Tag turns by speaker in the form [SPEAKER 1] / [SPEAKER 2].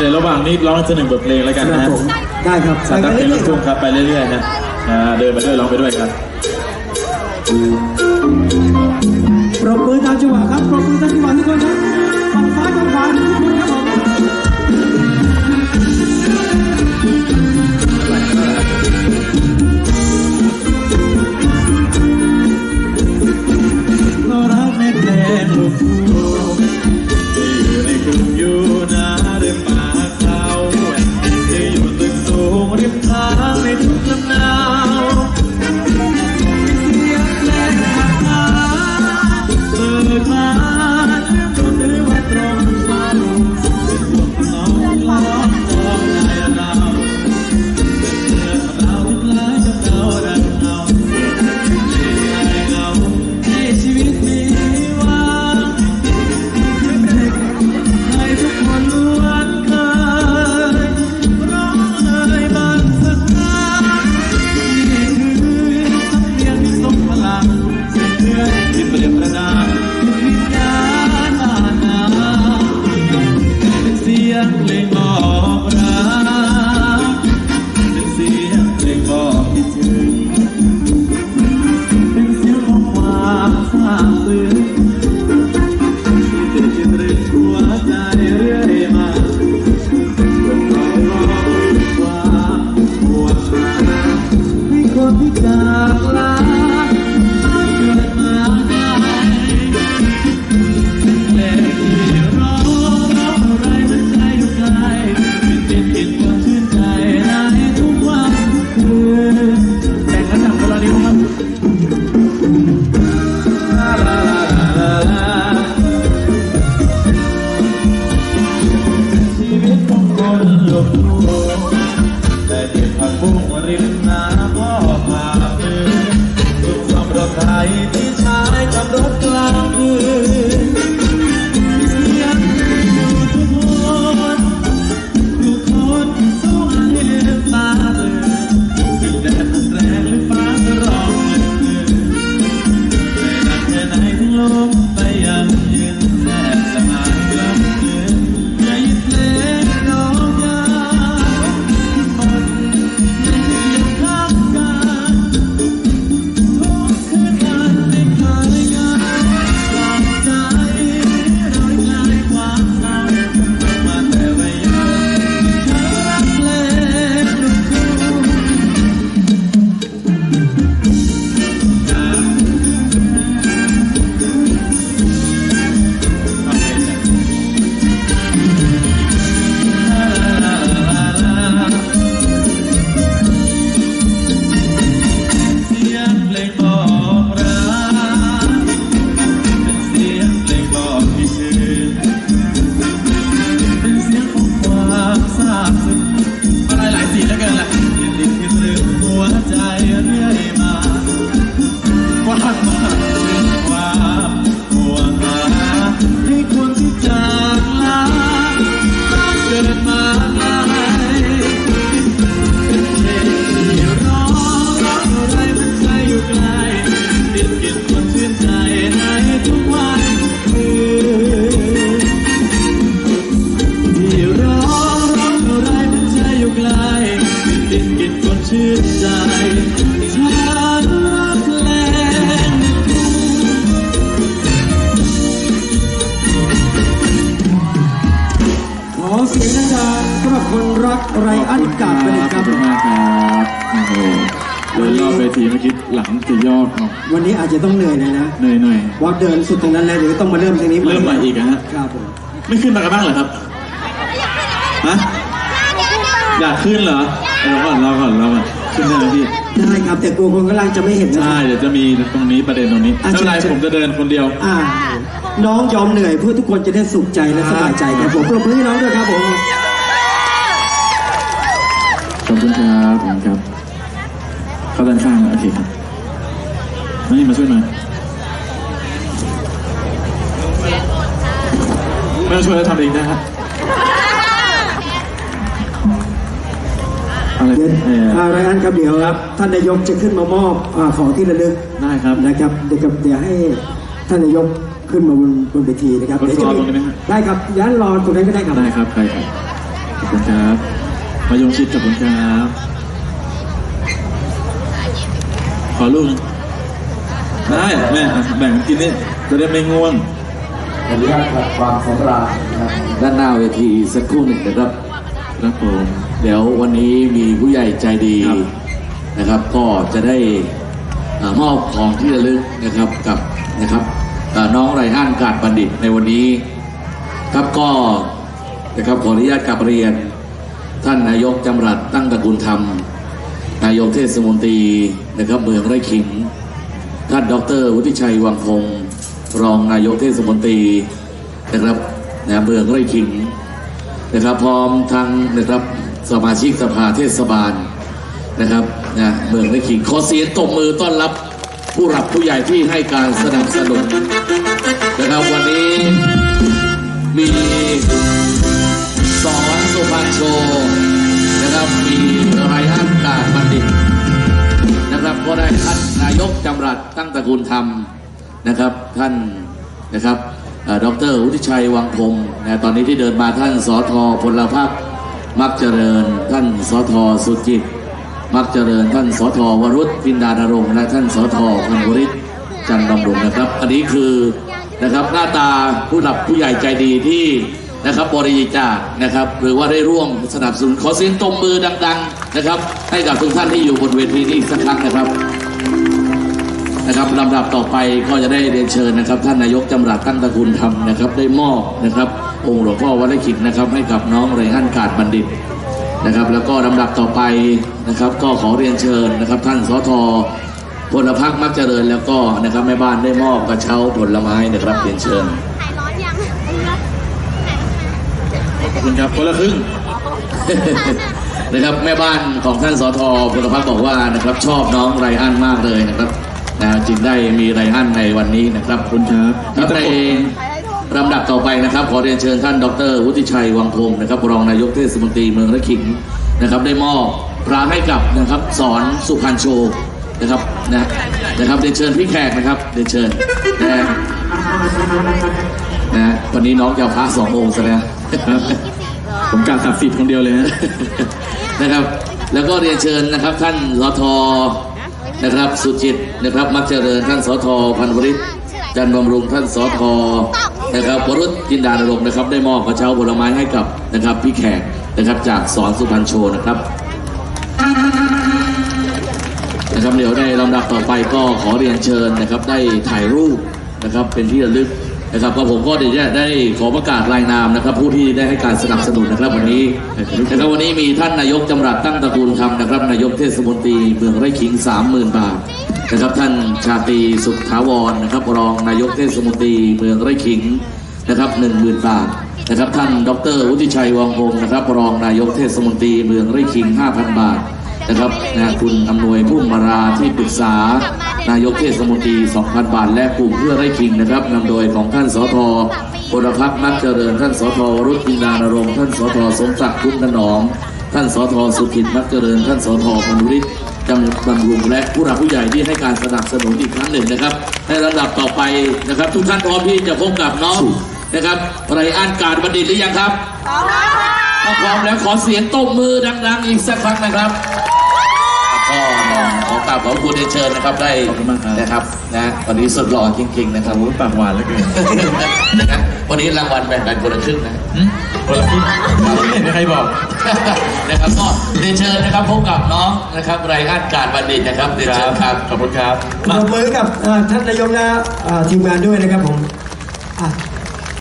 [SPEAKER 1] เดี๋ยวระหว่างนี้ร้องสักหนึ่งบทเพลงแล้วกัน
[SPEAKER 2] ครับ
[SPEAKER 1] นะ
[SPEAKER 2] ผมได้ครับ
[SPEAKER 1] สา
[SPEAKER 2] ไป
[SPEAKER 1] ตั
[SPEAKER 2] กั
[SPEAKER 1] ด
[SPEAKER 2] น
[SPEAKER 1] เพลง
[SPEAKER 2] เรื่
[SPEAKER 1] ลู
[SPEAKER 2] อย
[SPEAKER 1] กทุ่งครับไปเรื่อยๆนะอ่าเดินไปด้วยร้องไปด้วยครับ
[SPEAKER 2] ๆปรบมือตามจังหวะครับปรบมือตามจังหวะทุกคนครับฝั่งซ้ายฝั่งขวาทุกคนครับผม
[SPEAKER 1] อนที่
[SPEAKER 2] ข
[SPEAKER 1] อง
[SPEAKER 2] คน ไรอันกา
[SPEAKER 1] ด
[SPEAKER 2] ไปเล
[SPEAKER 1] ยครับ
[SPEAKER 2] ขอบคุ
[SPEAKER 1] ณมากครับโอ้โหเดินรอบเวทีเมื่อกี้หลังจะยอกเอา
[SPEAKER 2] วันนี้อาจจะต้องเหนื่อยเลยนะ
[SPEAKER 1] เหนื่อยหน่อย
[SPEAKER 2] ว่าเดินสุดตรงนั้นแล้วเดี๋ยวต้องมาเริ่มตรงนี้
[SPEAKER 1] เริ่มใหม่อีกนะฮะ
[SPEAKER 2] ครับผม
[SPEAKER 1] ไม่ขึ้นมากันบ้างเหรอครับฮะอยากขึ้นเหรอรอก่อนรอก่อนรอก่อนขึ้นได้ไหมพี่
[SPEAKER 2] ได้ครับแต่กลัวคนกำลังจะไม่เห็นนะ
[SPEAKER 1] ใช่เดี๋ยวจะมีตรงนี้ประเด็นตรงนี้
[SPEAKER 2] อะ
[SPEAKER 1] ไม่เป็นไร
[SPEAKER 2] เชิญ
[SPEAKER 1] ผมจะเดินคนเดียว
[SPEAKER 2] อ่าน้องยอมเหนื่อยเพื่อทุกคนจะได้สุขใจและสบายใจครับผมปรบมือให้น้องด้วยครับผม
[SPEAKER 1] ขอบคุณครับขอบคุณครับ เข้าด้านข้างนะโอเคครับนี่มาช่วยหน่อยไม่ต้องช่วยแล้วทำเองได้ครับอะไร
[SPEAKER 2] เดี๋ยว
[SPEAKER 1] เอ่อ
[SPEAKER 2] อ่าไรอันครับเดี๋ยวครับ ท่านนายกจะขึ้นมามอบอ่าของที่ระลึก
[SPEAKER 1] ได้ครับ
[SPEAKER 2] นะครับเดี๋ยวกับเดี๋ยวให้ท่านนายกขึ้นมาบนบนเวทีนะครับ
[SPEAKER 1] บน
[SPEAKER 2] เดี๋ยวจะ
[SPEAKER 1] ฟลอร์
[SPEAKER 2] มี
[SPEAKER 1] ตรงนี้ไหมฮะ
[SPEAKER 2] ได้ครับย้านรอตรงนั้นก็ได้ครับ
[SPEAKER 1] ได้ครับใครครับขอบคุณครับ มายงชิดขอบคุณครับ ขอลูกหนึ่งได้แม่อะแบ่งกันกินนี่จะได้ไม่ง่วง
[SPEAKER 3] ขออนุญาตขัดความสำราญนะครับด้านหน้าเวทีสักครู่หนึ่งนะครับ
[SPEAKER 1] ครับผม
[SPEAKER 3] เดี๋ยววันนี้มีผู้ใหญ่ใจดี
[SPEAKER 1] ครับ
[SPEAKER 3] นะครับ ก็จะได้อ่ามอบของที่ระลึกนะครับกับนะครับอ่าน้องไรอันกาดบัณฑิตในวันนี้ ครับก็นะครับขออนุญาตกลับเรียน ท่านนายกจำรัดตั้งตระกูลธรรม นายกเทศมนตรีนะครับเมืองไร่ขิง ท่านดรวุฒิชัยวังพงรองนายกเทศมนตรีนะครับนะเมืองไร่ขิงนะครับ พร้อมทั้งนะครับสมาชิกสภาเทศบาลนะครับนะเมืองไร่ขิงขอเสียงตบมือต้อนรับผู้หลักผู้ใหญ่ที่ให้การสนับสนุนนะครับวันนี้มีสอนสุพรรณโชว์ ก็ได้ท่านนายกจำรัดตั้งตระกูลธรรมนะครับ ท่านนะครับเอ่อดรวุฒิชัยวังพงศ์นะตอนนี้ที่เดินมาท่านสอทอพลพักมักเจริญ ท่านสอทอสุจิต มักเจริญ ท่านสอทอวรุษพินดาดารงค์และท่านสอทอพันวริศจันทร์ดำรงนะครับ อันนี้คือนะครับหน้าตาผู้หลักผู้ใหญ่ใจดีที่ นะครับบริจาคนะครับ หรือว่าได้ร่วมสนับสนุนขอเสียงตบมือดัง ๆนะครับ ให้กับทุกท่านที่อยู่บนเวทีนี้อีกสักครั้งนะครับนะครับลำดับต่อไปก็จะได้เรียนเชิญนะครับ ท่านนายกจำรัดตั้งตระกูลธรรมนะครับ ได้มอบนะครับ องค์หลวงพ่อวัดไร่ขิงนะครับ ให้กับน้องไรอันกาดบัณฑิตนะครับ แล้วก็ลำดับต่อไปนะครับ ก็ขอเรียนเชิญนะครับ ท่านสทพลพักมักเจริญแล้วก็นะครับแม่บ้านได้มอบกระเช้าผลไม้นะครับเรียนเชิญ
[SPEAKER 4] หายร้อนยัง
[SPEAKER 1] ขอบคุณครับคนละครึ่ง
[SPEAKER 3] นะครับแม่บ้านของท่านสทพลพักบอกว่านะครับชอบน้องไรอันมากเลยนะครับนะจึงได้มีไรอันในวันนี้นะครับ
[SPEAKER 1] ขอบคุณครับ
[SPEAKER 3] ครับในลำดับต่อไปนะครับ ขอเรียนเชิญท่านดรวุฒิชัยวังพงศ์นะครับรองนายกเทศมนตรีเมืองระขิงนะครับ ได้มอบพระให้กับนะครับสอนสุพรรณโชว์นะครับนะนะครับเรียนเชิญพี่แขกนะครับเรียนเชิญนะนะวันนี้น้องจะเอาพระสององค์ซะแล้ว
[SPEAKER 1] ผมกาศักดิ์สิทธิ์คนเดียวเลยฮะ
[SPEAKER 3] นะครับ แล้วก็เรียนเชิญนะครับ ท่านสทนะครับ สุจิตนะครับ มักเจริญท่านสทพันวริศจันทร์บำรุงท่านสทนะครับวรุษจินดาณรงค์นะครับ ได้มอบกระเช้าผลไม้ให้กับนะครับ พี่แขกนะครับจากสอนสุพรรณโชว์นะครับนะครับเดี๋ยวในลำดับต่อไปก็ขอเรียนเชิญนะครับ ได้ถ่ายรูปนะครับ เป็นที่ระลึก นะครับก็ผมก็เดี๋ยวจะได้ขอประกาศรายนามนะครับ ผู้ที่ได้ให้การสนับสนุนนะครับวันนี้นะครับวันนี้มีท่านนายกจำรัดตั้งตระกูลธรรมนะครับ นายกเทศมนตรีเมืองไร่ขิง 30,000 บาทนะครับท่านชาตรีสุขถาวรนะครับรองนายกเทศมนตรีเมืองไร่ขิงนะครับ10,000 บาทนะครับท่านดรวุฒิชัยวังพงศ์นะครับรองนายกเทศมนตรีเมืองไร่ขิง 5,000 บาท นะครับนะคุณอำนวยพุ่มมาราที่ปรึกษา นายกเทศมนตรี 2,000 บาท และกลุ่มเพื่อไร่คิงนะครับนำโดยของท่านสทพลพักมักเจริญ ท่านสทวรุฒินานรงค์ท่านสทสมศักดิ์คุณถนอม ท่านสทสุขิตมักเจริญ ท่านสทพนุริศจังบำรุงและผู้หลักผู้ใหญ่ที่ให้การสนับสนุนอีกครั้งหนึ่งนะครับ ในลำดับต่อไปนะครับ ทุกท่านพร้อมที่จะพบกับน้องนะครับไรอันการบัณฑิตหรือยังครับ ถ้าพร้อมแล้วขอเสียงตบมือดังๆอีกสักครั้งนะครับก็ขอกราบขอบคุณเรียนเชิญนะครับได้
[SPEAKER 1] ขอบคุณมากครับ
[SPEAKER 3] นะครับนะวันนี้สุดหล่อจริงๆนะครับ
[SPEAKER 1] โอ้ยปากหวานเหลือเกิน
[SPEAKER 3] นะครับวันนี้รางวัลแบ่งกันคนละครึ่งนะ
[SPEAKER 1] หึคนละครึ่งไม่เห็นมีใครบอก
[SPEAKER 3] นะครับก็เรียนเชิญนะครับพบกับน้องนะครับไรอันการบัณฑิตนะครับเรียนเชิญครับ
[SPEAKER 1] ขอบคุณครับ
[SPEAKER 5] ปรบมือกับเอ่อท่านนายกและเอ่อทีมงานด้วยนะครับผมอะ